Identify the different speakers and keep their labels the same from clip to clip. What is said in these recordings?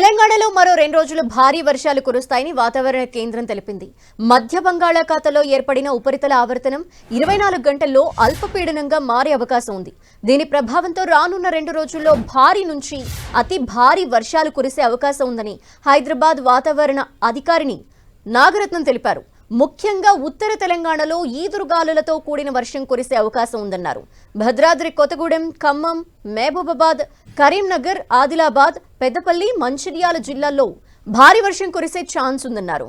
Speaker 1: తెలంగాణలో మరో రెండు రోజులు భారీ వర్షాలు కురుస్తాయని వాతావరణ కేంద్రం తెలిపింది. మధ్య బంగాళాఖాతంలో ఏర్పడిన ఉపరితల ఆవర్తనం ఇరవై నాలుగు గంటల్లో అల్పపీడనంగా మారే అవకాశం ఉంది. దీని ప్రభావంతో రానున్న రెండు రోజుల్లో భారీ నుంచి అతి భారీ వర్షాలు కురిసే అవకాశం ఉందని హైదరాబాద్ వాతావరణ అధికారిని నాగరత్నం తెలిపారు. ముఖ్యంగా ఉత్తర తెలంగాణలో ఈదురుగాలులతో కూడిన వర్షం కురిసే అవకాశం ఉందన్నారు. భద్రాద్రి కొత్తగూడెం ఖమ్మం మహబూబాబాద్ కరీంనగర్ ఆదిలాబాద్ పెద్దపల్లి మంచిర్యాల జిల్లాల్లో భారీ వర్షం కురిసే ఛాన్స్ ఉందన్నారు.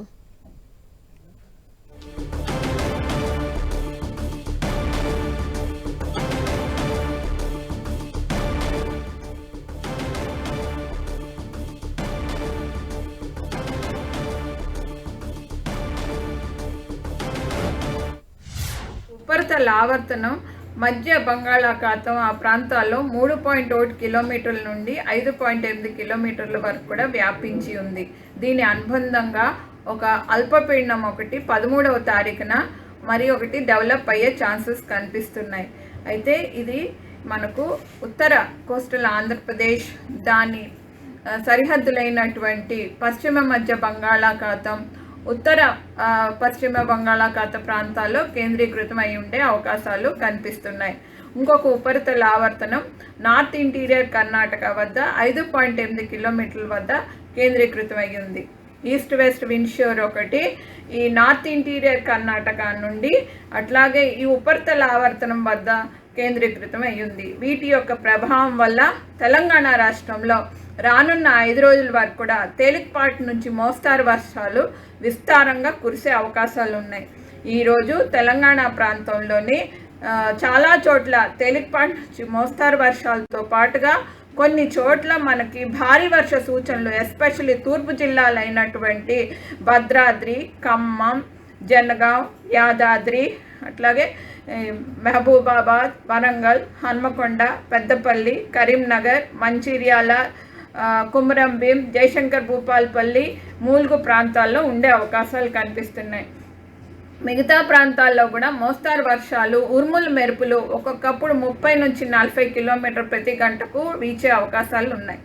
Speaker 2: ఉపరితల ఆవర్తనం మధ్య బంగాళాఖాతం ఆ ప్రాంతాల్లో మూడు పాయింట్ ఒకటి కిలోమీటర్ల నుండి ఐదు పాయింట్ ఎనిమిది కిలోమీటర్ల వరకు కూడా వ్యాపించి ఉంది. దీని అనుబంధంగా ఒక అల్పపీడనం ఒకటి పదమూడవ తారీఖున మరి ఒకటి డెవలప్ అయ్యే ఛాన్సెస్ కనిపిస్తున్నాయి. అయితే ఇది మనకు ఉత్తర కోస్టల్ ఆంధ్రప్రదేశ్ దాని సరిహద్దులైనటువంటి పశ్చిమ మధ్య బంగాళాఖాతం ఉత్తర పశ్చిమ బంగాళాఖాత ప్రాంతాల్లో కేంద్రీకృతం అయి ఉండే అవకాశాలు కనిపిస్తున్నాయి. ఇంకొక ఉపరితల ఆవర్తనం నార్త్ ఇంటీరియర్ కర్ణాటక వద్ద ఐదు పాయింట్ ఎనిమిది కిలోమీటర్ల వద్ద కేంద్రీకృతం అయి ఉంది. ఈస్ట్ వెస్ట్ విండ్షోర్ ఒకటి ఈ నార్త్ ఇంటీరియర్ కర్ణాటక నుండి అట్లాగే ఈ ఉపరితల ఆవర్తనం వద్ద కేంద్రీకృతం అయ్యింది వీటి యొక్క ప్రభావం వల్ల తెలంగాణ రాష్ట్రంలో రానున్న ఐదు రోజుల వరకు కూడా తేలికపాటి నుంచి మోస్తారు వర్షాలు విస్తారంగా కురిసే అవకాశాలు ఉన్నాయి. ఈరోజు తెలంగాణ ప్రాంతంలోని చాలా చోట్ల తేలికపాటి నుంచి మోస్తారు వర్షాలతో పాటుగా కొన్ని చోట్ల మనకి భారీ వర్ష సూచనలు ఎస్పెషల్లీ తూర్పు జిల్లాలైనటువంటి భద్రాద్రి ఖమ్మం జనగాం యాదాద్రి అట్లాగే మహబూబాబాద్ వరంగల్ హన్మకొండ పెద్దపల్లి కరీంనగర్ మంచిర్యాల కుమరంభీం జయశంకర్ భూపాల్పల్లి మూలుగు ప్రాంతాల్లో ఉండే అవకాశాలు కనిపిస్తున్నాయి. మిగతా ప్రాంతాల్లో కూడా మోస్తారు వర్షాలు ఉరుములు మెరుపులు ఒక్కొక్కప్పుడు ముప్పై నుంచి నలభై కిలోమీటర్ ప్రతి గంటకు వీచే అవకాశాలు ఉన్నాయి.